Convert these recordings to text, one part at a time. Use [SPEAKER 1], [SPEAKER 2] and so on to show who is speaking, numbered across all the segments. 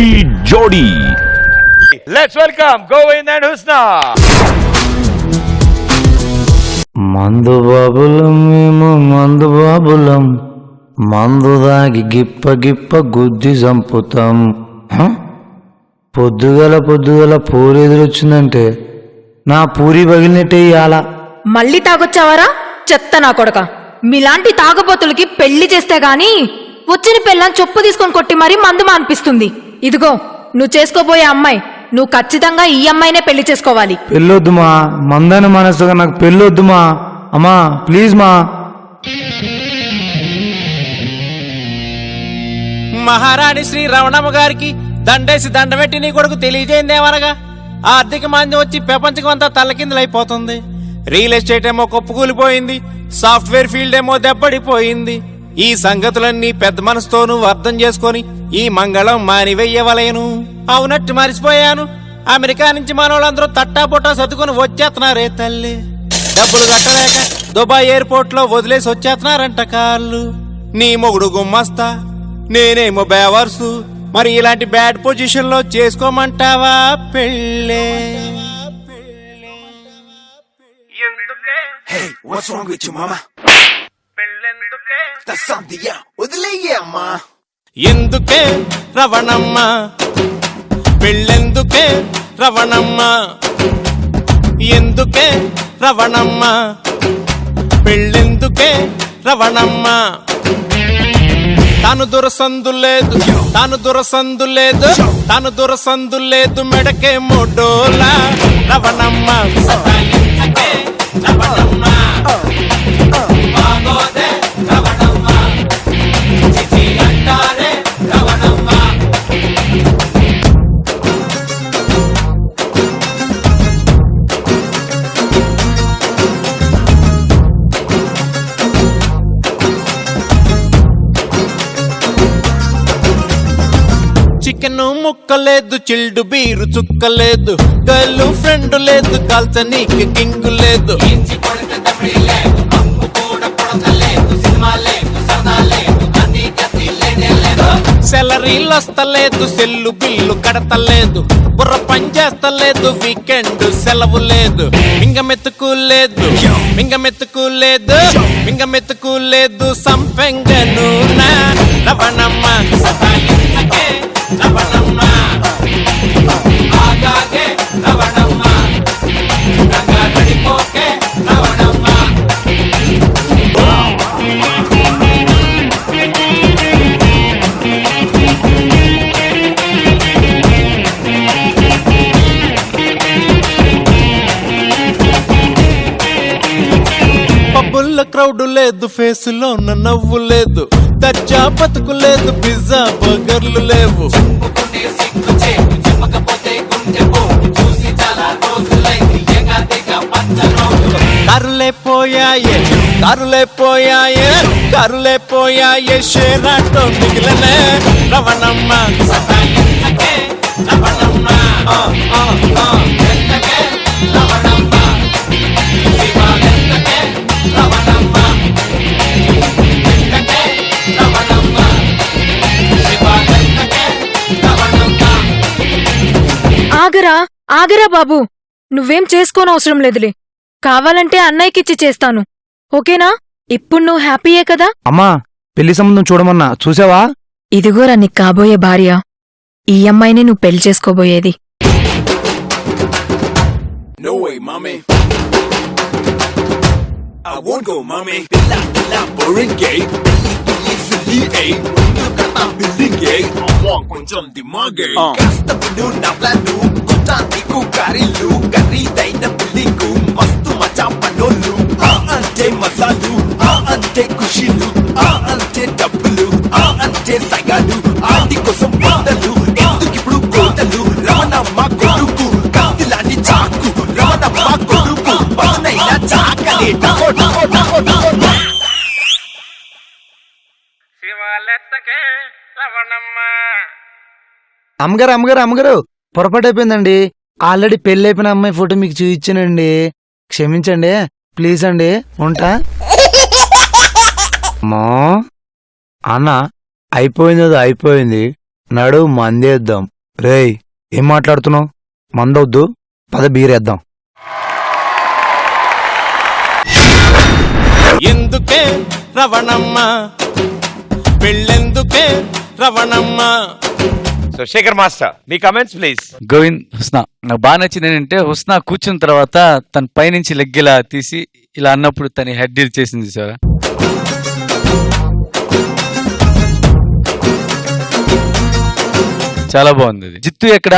[SPEAKER 1] జోడీ.
[SPEAKER 2] Let's welcome Govind and Husna
[SPEAKER 3] మందు బాబులం మేము మందు బాబులం. మందు దాగి గిప్ప గిప్ప గుద్ది చంపుతాం? పొద్దుగల పొద్దుగల పూరి ఎదురొచ్చిందంటే నా పూరి పగిలినట్టే ఇయాల
[SPEAKER 4] మళ్ళీ తాగొచ్చావారా? చెత్త నా కొడక. మీలాంటి తాగబోతులకి పెళ్ళి చేస్తే గాని వచ్చిన పెళ్ళని చొప్పు తీసుకొని కొట్టి మరీ మందు అనిపిస్తుంది ఇదిగో నువ్వు చేసుకోబోయే అమ్మాయి నువ్వు ఖచ్చితంగా ఈ అమ్మాయినే పెళ్ళి చేసుకోవాలి.
[SPEAKER 3] పెళ్ళొద్దుమా? మందని మనసుగా నాకు పెళ్ళొద్దుమా? అమ్మా ప్లీజ్ మా.
[SPEAKER 5] మహారాణి శ్రీ రమణమ్మ గారికి దండేసి దండమెట్టి నీ కొడుకు తెలియజేయిందేమనగా? ఆర్థిక మాంద్యం వచ్చి ప్రపంచం అంతా తల్లకిందులైపోతుంది. రియల్ ఎస్టేట్ ఏమో కొప్పుకూలిపోయింది. సాఫ్ట్వేర్ ఫీల్డ్ ఏమో దెబ్బడిపోయింది. ఈ సంగతులన్నీ పెద్ద మనసుతోనూ అర్థం చేసుకొని ఈ మంగళం మానివెయ్యవలేను అవునట్టు మరిచిపోయాను. అమెరికా నుంచి మనోళ్ళందరూ తట్టా పుట్టా సర్దుకొని వచ్చేస్తున్నారే తల్లి. డబ్బులు కట్టలేక దుబాయ్ ఎయిర్పోర్ట్లో వదిలేసి వచ్చేస్తున్నారంట కాళ్ళు. నీ మొగుడు గుమ్మస్తా నేనేమో బేవర్సు. మరి ఇలాంటి బ్యాడ్ పొజిషన్లో చేసుకోమంటావా పెళ్ళే?
[SPEAKER 6] What's wrong with you, mama? That's something, అమ్మా.
[SPEAKER 5] ఎందుకే రవణమ్మ? పెళ్ళెందుకే రవణమ్మ? ఎందుకే రవణమ్మ? పెళ్ళెందుకే రవణమ్మ? తాను దురసందు లేదు తాను దురసందు లేదు తాను దురసందు లేదు మెడకే మొడోలా రవణమ్మ. చికెన్ ముక్కలేదు చిల్డు బీరు చుక్కలేదు. గర్ల్ ఫ్రెండ్ లేదు కాల్చనీకి కింగు లేదు. సెలరీలు వస్తలేదు సెల్లు బిల్లు కడతలేదు. బుర్ర పని చేస్తలేదు వీకెండ్ సెలవు లేదు. మింగమెత్తుకు లేదు మింగమెత్తుకు లేదు మింగమెత్తుకు లేదు సంపెంగను నా పబ్బుల్లో క్రౌడ్ లేదు ఫేస్లో నవ్వు లేదు. దర్జా బతుకు లేదు పిజ్జా బర్గర్లు లేవు. కరులే పోయాయే కరులే పోయాయే కరులే పోయాయే షేరాటో మిగిలనే రవణమ్మ
[SPEAKER 4] ఆగరా ఆగరా బాబు. నువ్వేం చేసుకోనవసరం లేదులే. కావాలంటే అన్నయ్యకిచ్చి చేస్తాను. ఓకేనా? ఇప్పుడు నువ్వు హ్యాపీయే కదా?
[SPEAKER 3] అమ్మా పెళ్ళి సంబంధం చూడమన్నా చూసావా?
[SPEAKER 4] ఇదిగోరా నీకు కాబోయే భార్య. ఈ అమ్మాయిని నువ్వు పెళ్ళి చేసుకోబోయేది.
[SPEAKER 6] No way, mommy. I won't go, mommy. Billa, billa, boring gay. Billy, eh. ముందు కథ gay. అమ్మా, కొంచెం దిమాగే. కష్టపడు నా ప్లాను. కొంచెం నీకు కర్రీలు. ఖరీదైన బిల్డింగు. మస్తు మచా పనోళ్ళు. ఆ అంటే మసాలు. ఆ అంటే ఖుషీలు. ఆ అంటే డబ్బులు. ఆ అంటే సగాలు. ఆటి కోసం వందలు. ఎందుకిప్పుడు కోతలు. రమణమ్మ కొడుకు. కత్తిలాంటి చాకు. రమణమ్మ కొడుకు. పదునైన.
[SPEAKER 5] రవణమ్మ.
[SPEAKER 3] అమ్మగారు అమ్మగారు అమ్మగారు పొరపాటు అయిపోయిందండి. ఆల్రెడీ పెళ్ళి అయిపోయిన అమ్మాయి ఫోటో మీకు చూపించానండి. క్షమించండి ప్లీజ్ అండి. ఉంటా? అమ్మా. అన్న అయిపోయింది అది అయిపోయింది. నడు మందేద్దాం. రేయ్ ఏం మాట్లాడుతున్నావు? మందొద్దు. పద బీరేద్దాం
[SPEAKER 5] ఎందుకే రవణమ్మ? రవణమ్మ.
[SPEAKER 2] సో శేఖర్ మాస్టర్ మీ కమెంట్స్ ప్లీజ్
[SPEAKER 7] గోవింద్ హుస్నా. నాకు బాగా నచ్చింది ఏంటంటే హుస్నా కూర్చున్న తర్వాత తన పైనుంచి లెగ్ ఇలా తీసి ఇలా అన్నప్పుడు తన హెడ్ డీల్ చేసింది సార్. చాలా బాగుంది జిత్తు ఎక్కడ?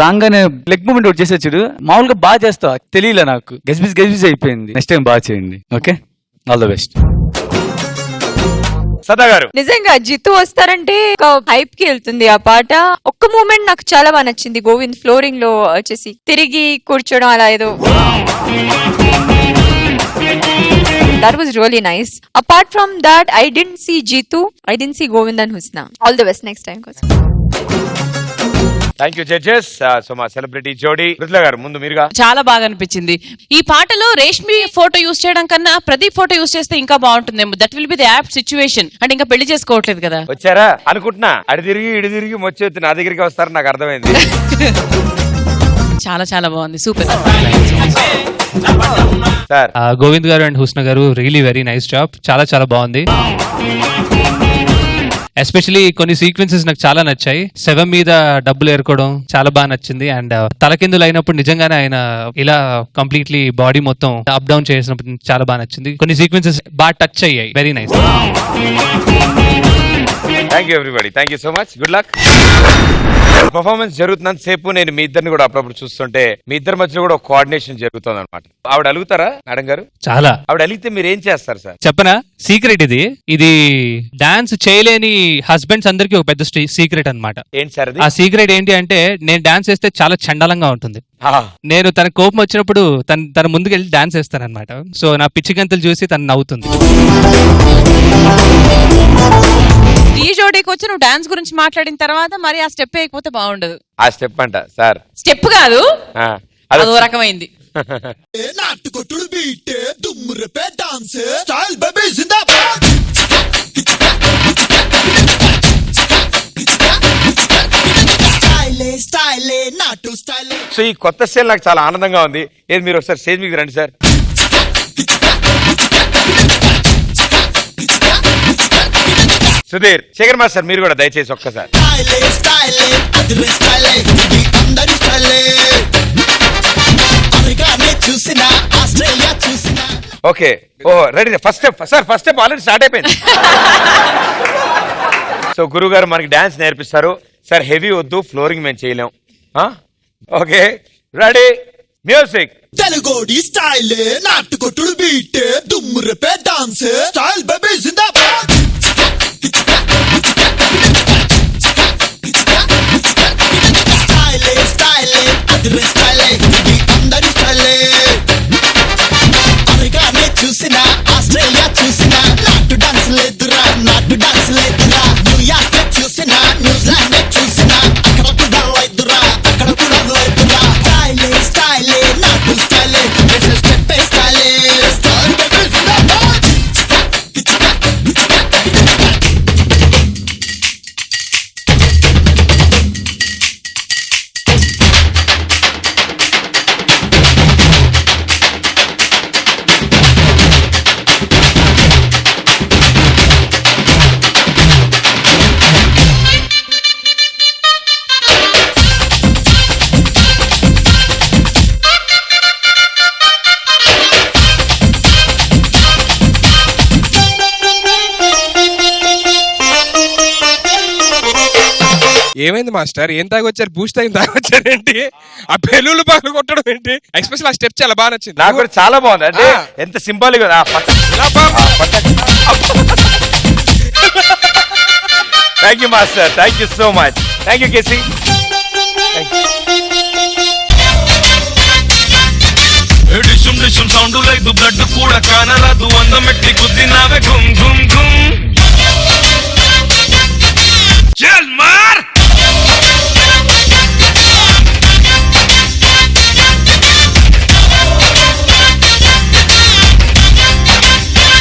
[SPEAKER 7] రాగానే లెగ్ మూమెంట్ ఒకటి చేసే చూడు. మామూలుగా బాగా చేస్తావు తెలియలే నాకు. గజిబిజ్ గజిబిజ్ అయిపోయింది. నెక్స్ట్ టైం బాగా చేయండి. ఓకే ఆల్ ద బెస్ట్
[SPEAKER 2] సదా గారు.
[SPEAKER 8] నిజంగా జిత్తు వస్తారంటే ఒక హైప్కి వెళ్తుంది ఆ పాట. ఒక్క మూమెంట్ నాకు చాలా బాగా నచ్చింది. గోవింద్ ఫ్లోరింగ్లో వచ్చేసి తిరిగి కూర్చోడం అలా ఏదో. That was really nice apart from that I didn't see Jeetu I didn't see Govind and Husna all the best next time కోసం
[SPEAKER 2] థ్యాంక్ యూ జడ్జెస్ సో మా సెలబ్రిటీ జోడీ మృదుల గారు ముందు మీరుగా.
[SPEAKER 9] చాలా బాగా అనిపించింది. ఈ పాటలో రేష్మి ఫోటో యూస్ చేయడం కన్నా ప్రదీప్ ఫోటో యూస్ చేస్తే ఇంకా బాగుంటుందేమో. That will be the app situation అంటే ఇంకా పెళ్ళి చేసుకోవట్లేదు కదా.
[SPEAKER 2] వచ్చారా? అనుకుంటున్నా. అడి తిరిగి ఇడి తిరిగి మొచ్చి నా దగ్గరికి వస్తారు నాకు అర్థమైంది.
[SPEAKER 9] చాలా చాలా బాగుంది. Super
[SPEAKER 2] sir.
[SPEAKER 10] ఆ, గోవింద్ గారు అండ్ హుస్న గారు రియలీ వెరీ నైస్ జాబ్ చాలా చాలా బాగుంది. ఎస్పెషలీ కొన్ని సీక్వెన్సెస్ నాకు చాలా నచ్చాయి. శవం మీద డబ్బులు ఏరుకోవడం చాలా బాగా నచ్చింది. అండ్ uh, తలకిందులు అయినప్పుడు నిజంగానే ఆయన ఇలా కంప్లీట్లీ బాడీ మొత్తం అప్ డౌన్ చేసినప్పుడు చాలా బాగా నచ్చింది. కొన్ని సీక్వెన్సెస్ బాగా టచ్ అయ్యాయి. Very nice
[SPEAKER 2] thank you everybody thank you so much good luck performance జరుగుతున్నంత సేపు నేను మీ ఇద్దరిని కూడా అప్పుడప్పుడు చూస్తుంటే మీ ఇద్దరి మధ్యలో కూడా ఒక కోఆర్డినేషన్ జరుగుతుంది అనమాట ఆవిడ అలుగుతారా మేడం గారు?
[SPEAKER 10] చాలా.
[SPEAKER 2] ఆవిడ అలిగితే మీరు ఏం చేస్తారు సార్?
[SPEAKER 10] చెప్పనా? సీక్రెట్ ఇది. ఇది డాన్స్ చేయలేని హస్బెండ్స్ అందరికీ ఒక పెద్ద సీక్రెట్ అన్నమాట.
[SPEAKER 2] ఏంటి సార్
[SPEAKER 10] ఆ సీక్రెట్ ఏంటి అంటే నేను డాన్స్ చేస్తే చాలా చండాలంగా ఉంటుంది.
[SPEAKER 2] అది
[SPEAKER 10] నేను తన కోపం వచ్చినప్పుడు తన తన ముందుకెళ్ళి డాన్స్ వేస్తానన్నమాట సో నా పిచ్చి గంతులు చూసి తను నవ్వుతుంది.
[SPEAKER 9] ఈ జోడీకి వచ్చి నువ్వు డాన్స్ గురించి మాట్లాడిన తర్వాత మరి ఆ స్టెప్ వేయకపోతే బాగుండదు.
[SPEAKER 2] ఆ స్టెప్ అంట సార్.
[SPEAKER 9] స్టెప్ కాదు.
[SPEAKER 2] ఆ, అది.
[SPEAKER 9] అదో రకమైంది.
[SPEAKER 11] నాటుకొట్టుడు బీటే దుమ్ము రేపే డాన్స్. స్టైల్ బేబీ జిందాబాద్. స్టైలే స్టైలే నాటు స్టైలే.
[SPEAKER 2] సో ఈ కొత్త స్టైల్ నాకు చాలా ఆనందంగా ఉంది. ఏది మీరు ఒకసారి స్టేజ్ మీకు రండి సార్. సుధీర్ శేఖర్ మాస్టర్ మీరు కూడా దయచేసి ఒక్కసారి. Okay oh ready first step sir first step already start అయిపోయింది. సో గురువు గారు మనకి డాన్స్ నేర్పిస్తారు. సార్ హెవీ వద్దు ఫ్లోరింగ్ మేము చేయలేం. Okay ready music.
[SPEAKER 11] తెలుగోడి స్టైలే నాటుకొట్టుడు బీటే దుమ్ము రేపే డాన్స్ స్టైల్ బేబీ జిందాబాద్. స్టైలే అదిరే
[SPEAKER 12] ఏమైంది మాస్టర్? ఏం తాగొచ్చారు? బూస్ట్ తాగి తాగొచ్చారు ఏంటి? ఆ బెలూలు పగలు కొట్టడం ఏంటి? ఎక్స్పెషల్ ఆ స్టెప్ చాలా బాగా నచ్చింది.
[SPEAKER 2] నాకు కూడా చాలా బాగుంది. అంటే. ఎంత symbolic thank you master. Thank you so much thank you KC
[SPEAKER 11] dishoom డిషుమ్ సౌండ్ లేదు. బ్లడ్ కూడా కానరాదు. వంద మెట్టి గుద్దినావే